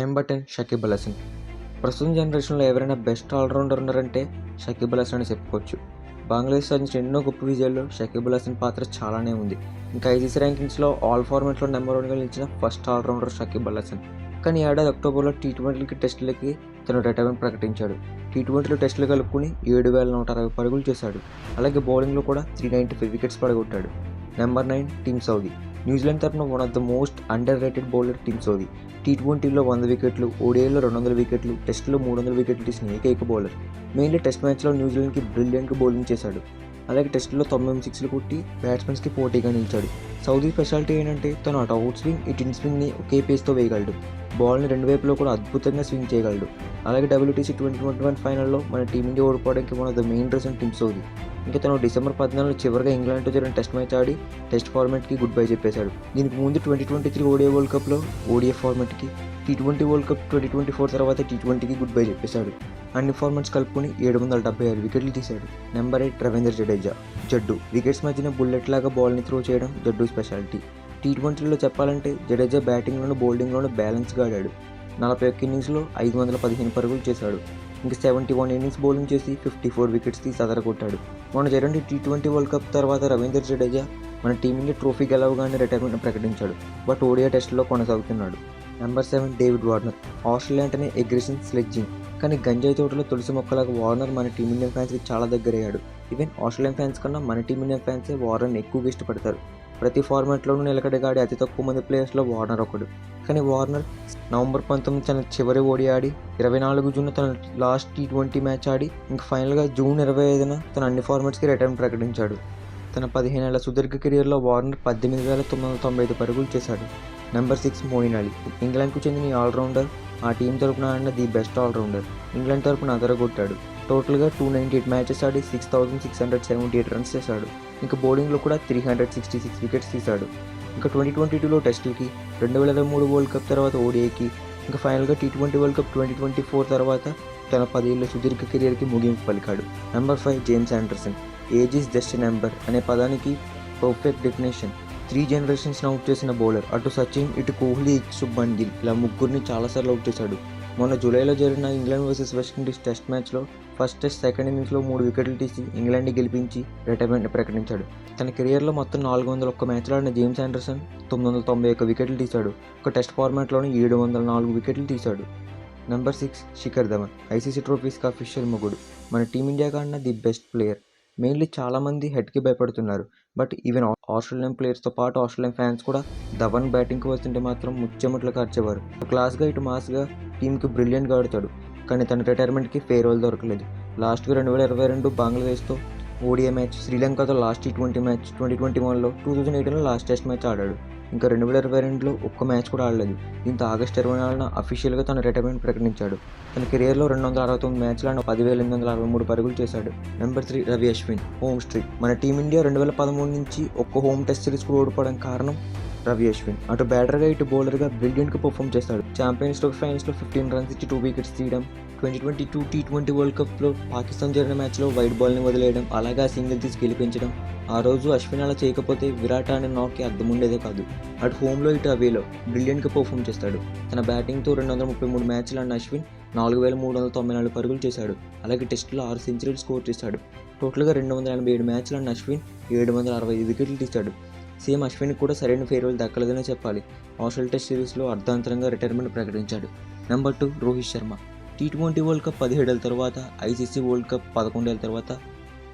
Number ten Shakib Al Hasan. ప్రస్తుతం జనరేషన్లో ఎవరైనా బెస్ట్ ఆల్రౌండర్ ఉన్నారంటే షకీబ్ అల్ హసన్ అని చెప్పుకోవచ్చు. బంగ్లాదేశ్ సాధించిన ఎన్నో గొప్ప విజయాల్లో షకీబ్ అల్ హసన్ పాత్ర చాలానే ఉంది. ఇంకా ఐసీసీ ర్యాంకింగ్స్లో ఆల్ ఫార్మాట్లో నెంబర్ వన్గా నిలిచిన ఫస్ట్ ఆల్రౌండర్ షకీబ్ అల్ హసన్. కానీ ఏడాది అక్టోబర్లో టీ ట్వంటీలకి టెస్టులకి తను రిటైర్మెంట్ ప్రకటించాడు. టీ ట్వంటీలో టెస్టులు కలుపుకుని ఏడు వేల నూట అరవై పరుగులు చేశాడు. అలాగే బౌలింగ్లో కూడా three ninety five wickets పడగొట్టాడు. Number nine Tim Southee. New Zealand తరఫున one of the most underrated bowler Tim Southee T ట్వంటీలో వంద వికెట్లు ఓడిఐలో రెండు వందల వికెట్లు టెస్ట్లో మూడు వందల వికెట్లు తీసిన ఏకైక బౌలర్ మెయిన్లీ టెస్ట్ మ్యాచ్లో న్యూజిలాండ్కి బ్రిలియంట్గా బౌలింగ్ చేశాడు. అలాగే టెస్టులో తొంభై ఎనిమిది సిక్స్లు కొట్టి బ్యాట్స్మెన్స్కి పోటీగా నిలిచాడు. సౌదీ స్పెషాలిటీ ఏంటంటే తను అటు అవుట్ స్వింగ్ ఇటు ఇన్ స్వింగ్ని ఒకే పేస్తో వేయగలడు. బాల్ని రెండు వైపులో కూడా అద్భుతంగా స్వింగ్ చేయగలడు. అలాగే డబ్ల్యూటీసీ ట్వంటీ ట్వంటీ వన్ ఫైనల్లో మన టీమిండియా ఓడిపోవడానికి one of the main reason Tim Southee ఇంకా తను డిసెంబర్ పద్నాలుగు చివరిగా ఇంగ్లాండ్తో జరిగిన టెస్ట్ మ్యాచ్ ఆడి టెస్ట్ ఫార్మాట్కి గుడ్ బై చెప్పేశాడు. దీనికి ముందు twenty twenty three ODI world కప్లో ఓడిఎఫ్ ఫార్మాట్కి T twenty world cup twenty twenty four తర్వాత టీ ట్వంటీకి గుడ్ బై చెప్పేశాడు. అన్ని ఫార్మాట్స్ కలుపుకొని ఏడు వందల డెబ్బై ఆరు వికెట్లు తీశాడు. Number eight Ravindra Jadeja. Jaddu. Wickets మధ్యన బుల్లెట్ లాగా బాల్ని త్రో చేయడం జడ్డు స్పెషాలిటీ టీ ట్వంటీలో చెప్పాలంటే జడేజా బ్యాటింగ్లోనూ బౌలింగ్లోనూ బ్యాలెన్స్గా ఆడాడు నలభై ఒక్క ఇన్నింగ్స్లో ఐదు వందల పదిహేను పరుగులు చేశాడు. ఇంకా సెవెంటీ వన్ ఇన్నింగ్స్ బౌలింగ్ చేసి ఫిఫ్టీ ఫోర్ వికెట్స్ తీసి అదరగొట్టాడు. మొన్న జరిగిన టీ ట్వంటీ వరల్డ్ కప్ తర్వాత రవీంద్ర జడేజా మన టీమిండియా ట్రోఫీ గెలవగానే రిటైర్మెంట్ ప్రకటించాడు. బట్ ఓడియా టెస్ట్లో కొనసాగుతున్నాడు. Number seven David Warner Australia అంటేనే అగ్రెషన్ స్లెడ్జింగ్. కానీ గంజాయి తోటలో తులసి మొక్కలాగా వార్నర్ మన టీమిండియా ఫ్యాన్స్కి చాలా దగ్గరయ్యాడు. ఈవెన్ ఆస్ట్రేలియన్ ఫ్యాన్స్ కన్నా మన టీమిండియా ఫ్యాన్సే వార్నర్ని ఎక్కువగా ఇష్టపడతారు. ప్రతి ఫార్మాట్లోనూ నిలకడగాడి అతి తక్కువ మంది ప్లేయర్స్లో వార్నర్ ఒకడు. కానీ వార్నర్ నవంబర్ పంతొమ్మిది తన చివరి ఓడి ఆడి ఇరవై నాలుగు జూన్ తన లాస్ట్ టీ ట్వంటీ మ్యాచ్ ఆడి ఇంక ఫైనల్గా జూన్ ఇరవై ఐదున తన అన్ని ఫార్మాట్స్కి రిటర్న్ ప్రకటించాడు. తన పదిహేనేళ్ళ సుదీర్ఘ కెరియర్లో వార్నర్ పద్దెనిమిది వేల తొమ్మిది వందల తొంభై ఐదు పరుగులు చేశాడు. Number six Moeen Ali. ఇంగ్లాండ్కు చెందిన ఈ ఆల్రౌండర్ ఆ టీం తరపున ఆడిన ది బెస్ట్ ఆల్రౌండర్. ఇంగ్లాండ్ తరపున అదరగొట్టాడు. టోటల్గా టూ నైంటీ ఎయిట్ మ్యాచెస్ ఆడి six thousand six hundred seventy eight runs చేశాడు. ఇంకా బౌలింగ్లో కూడా three hundred sixty six wickets తీశాడు. ఇంకా ట్వంటీ ట్వంటీ టూలో టెస్టులకి రెండు వేల ఇరవై మూడు వరల్డ్ కప్ తర్వాత ఓడిఐకి ఇంకా ఫైనల్గా T twenty world cup twenty twenty four తర్వాత తన పదేళ్ళ సుదీర్ఘ కెరియర్కి ముగింపు పలికాడు. Number five James Anderson. Age is just number అనే పదానికి perfect definition. Three generations out చేసిన బౌలర్ అటు సచిన్ ఇటు కోహ్లీ సుబ్బన్ గిల్ ఇలా ముగ్గురిని చాలాసార్లు అవుట్ చేశాడు. మొన్న జూలైలో జరిగిన England versus West Indies test మ్యాచ్లో ఫస్ట్ టెస్ట్ సెకండ్ ఇన్నింగ్స్లో మూడు వికెట్లు తీసి ఇంగ్లాండ్ని గెలిపించి రిటైర్మెంట్ ప్రకటించాడు. తన కెరియర్లో మొత్తం నాలుగు వందల ఒక్క మ్యాచ్లు ఆడిన జేమ్స్ ఆండర్సన్ తొమ్మిది వందల తొంభై ఒక్క వికెట్లు తీశాడు. ఒక టెస్ట్ ఫార్మాట్లోనే ఏడు వందల నాలుగు వికెట్లు తీశాడు. Number six Shikhar Dhawan ICC ట్రోఫీస్కి official మొగుడు. మన టీమిండియా ఆడిన ది బెస్ట్ ప్లేయర్. మెయిన్లీ చాలామంది హెడ్కి భయపడుతున్నారు. బట్ ఈవెన్ ఆస్ట్రేలియన్ ప్లేయర్స్తో పాటు ఆస్ట్రేలియన్ ఫ్యాన్స్ కూడా ధవన్ బ్యాటింగ్కి వస్తుంటే మాత్రం ముచ్చెమట్లు కార్చేవారు. క్లాస్గా ఇటు మాస్గా టీంకి బ్రిలియంట్గా ఆడుతాడు. కానీ తన రిటైర్మెంట్కి ఫేర్వెల్ దొరకలేదు. లాస్ట్గా రెండు వేల ఇరవై రెండు బంగ్లాదేశ్తో ఓడిఐ మ్యాచ్ శ్రీలంకతో last T twenty match twenty twenty వన్లో టూ థౌజండ్ ఎయిటీన్లో లాస్ట్ టెస్ట్ మ్యాచ్ ఆడాడు. ఇంకా రెండు వేల ఇరవై రెండులో ఒక్క మ్యాచ్ కూడా ఆడలేదు. దీంతో ఆగస్ట్ ఇరవై నాలుగున అఫీషియల్గా తన రిటైర్మెంట్ ప్రకటించాడు. తన కెరియర్లో రెండు వందల అరవై తొమ్మిది మ్యాచ్లు ఆడిన పదివేల ఎనిమిది వందల అరవై మూడు పరుగులు చేశాడు. Number three Ravi Ashwin home street మన టీమిండియా రెండు వేల పదమూడు నుంచి ఒక్క హోమ్ టెస్ట్ సిరీస్ కూడా ఓడిపోవడానికి కారణం రవి అశ్విన్. అటు బ్యాటర్గా ఇటు బౌలర్గా బ్రిలియంట్గా పర్ఫామ్ చేస్తాడు. ఛాంపియన్స్ ట్రోఫీ ఫైనల్స్లో ఫిఫ్టీన్ రన్స్ ఇచ్చి టూ వికెట్స్ తీయడం twenty twenty two T twenty world కప్లో పాకిస్తాన్ జరిగిన మ్యాచ్లో వైట్ బాల్ని వదిలేయడం అలాగే ఆ సింగిల్ తీసి గెలిపించడం. ఆ రోజు అశ్విన్ అలా చేయకపోతే విరాట్ అనే నాక్కి అర్థం ఉండేదే కాదు. అటు హోమ్లో ఇటు అవేలో బ్రిలియంట్గా పర్ఫామ్ చేస్తాడు. తన బ్యాటింగ్తో రెండు వందల ముప్పై మూడు మ్యాచ్లు అన్న అశ్విన్ నాలుగు వేల మూడు వందల తొంభై నాలుగు పరుగులు చేశాడు. అలాగే టెస్టులో ఆరు సెంచరీలు స్కోర్ చేశాడు. టోటల్గా రెండు వందల ఎనభై ఏడు మ్యాచ్లు అన్న అశ్విన్ ఏడు వందల అరవై ఐదు వికెట్లు తీశాడు. సేమ్ అశ్విన్ కూడా సరైన ఫేర్వెల్ దక్కలేదనే చెప్పాలి. ఆస్ట్రేల్ టెస్ట్ సిరీస్లో అర్ధాంతరంగా రిటైర్మెంట్ ప్రకటించాడు. Number two Rohit Sharma. T twenty world cup పదిహేడేళ్ళ తర్వాత ఐసీసీ వరల్డ్ కప్ పదకొండేళ్ళ తర్వాత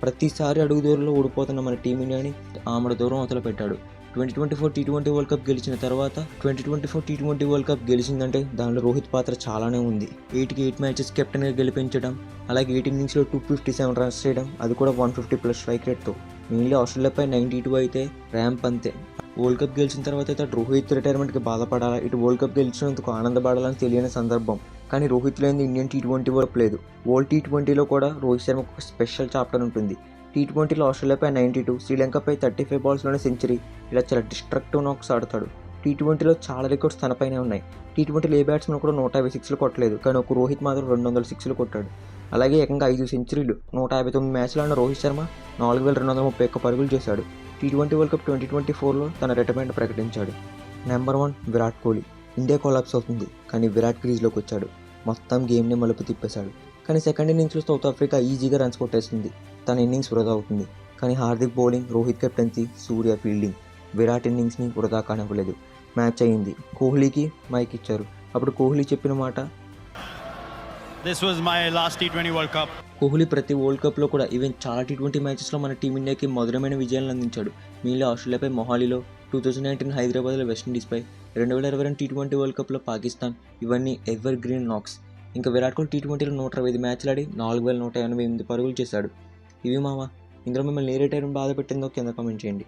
ప్రతిసారి అడుగు దూరంలో ఓడిపోతున్న మన టీమిండియాని ఆమడ దూరం అవతల పెట్టాడు. Twenty twenty four T twenty world cup గెలిచిన తర్వాత twenty twenty four T twenty world cup గెలిచిందంటే దానిలో రోహిత్ పాత్ర చాలానే ఉంది. ఎయిట్కి ఎయిట్ మ్యాచెస్ కెప్టెన్గా గెలిపించడం అలాగే ఎయిట్ ఇన్నింగ్స్లో టూ ఫిఫ్టీ సెవెన్ రన్స్ చేయడం అది కూడా వన్ ఫిఫ్టీ ప్లస్ స్ట్రైక్ రేట్తో. మెయిన్లీ ఆస్ట్రేలియాపై నైంటీ టూ అయితే ర్యాంప్ అంతే. వరల్డ్ కప్ గెలిచిన తర్వాత అయితే రోహిత్ రిటైర్మెంట్కి బాధపడాలా? ఇటు వరల్డ్ కప్ గెలిచినందుకు ఆనందపడాలని తెలియని సందర్భం. కానీ రోహిత్ లేని ఇండియన్ టీ ట్వంటీ వరకు లేదు. వరల్డ్ టీ ట్వంటీలో కూడా రోహిత్ శర్మకు ఒక స్పెషల్ చాప్టర్ ఉంటుంది. టీ ట్వంటీలో ఆస్ట్రేలియాపై నైంటీ టూ శ్రీలంకపై థర్టీ ఫైవ్ బాల్స్లోనే సెంచరీ. ఇలా చాలా డిస్ట్రక్టివ్ నాక్స్ ఆడతాడు. టీ ట్వంటీలో చాలా రికార్డ్స్ తనపైనే ఉన్నాయి. టీ ట్వంటీలో ఏ బ్యాట్స్మెన్ కూడా నూట యాభై సిక్స్లు కొట్టలేదు. కానీ ఒక రోహిత్ మాత్రం రెండు వందల సిక్స్లు కొట్టాడు. అలాగే ఏకంగా ఐదు సెంచరీలు నూట యాభై తొమ్మిది మ్యాచ్లను రోహిత్ శర్మ నాలుగు వేల రెండు వందల ముప్పై ఒక్క పరుగులు చేశాడు. T twenty world cup twenty twenty ఫోర్లో తన రిటైర్మెంట్ ప్రకటించాడు. Number one Virat Kohli. India collapse అవుతుంది కానీ విరాట్ క్రీజ్లోకి వచ్చాడు. మొత్తం గేమ్ని మలుపు తిప్పేశాడు. కానీ సెకండ్ ఇన్నింగ్స్లో సౌత్ ఆఫ్రికా ఈజీగా రన్స్ కొట్టేస్తుంది తన ఇన్నింగ్స్ వృధా అవుతుంది. కానీ Hardik bowling Rohit captaincy Surya fielding. Virat ఇన్నింగ్స్ని వృధా కానివ్వలేదు. మ్యాచ్ అయింది. కోహ్లీకి మైక్ ఇచ్చారు. అప్పుడు కోహ్లీ చెప్పిన మాట this was my last T twenty world cup Kohli ప్రతి వరల్డ్ కప్లో కూడా ఈవెన్ చాలా టీ ట్వంటీ మ్యాచెస్లో మన టీమిండియాకి మధురమైన విజయాలను అందించాడు. మీలో ఆస్ట్రేలియాపై మొహాలీలో టూ థౌజండ్ నైన్టీన్ హైదరాబాద్లో వెస్టిండీస్పై రెండు వేల ఇరవై రెండు టీ ట్వంటీ వరల్డ్ కప్లో పాకిస్తాన్ ఇవన్నీ ఎవర్ గ్రీన్ నాక్స్ ఇంకా విరాట్ కోహ్లీ టీ ట్వంటీలో నూట ఇరవై ఐదు మ్యాచ్లు ఆడి నాలుగు వేల నూట ఎనభై ఎనిమిది పరుగులు చేశాడు. ఇవి మామ ఇందులో మిమ్మల్ని ఏ రిటైర్మెంట్ బాధ పెట్టిందో కింద కామెంట్ చేయండి.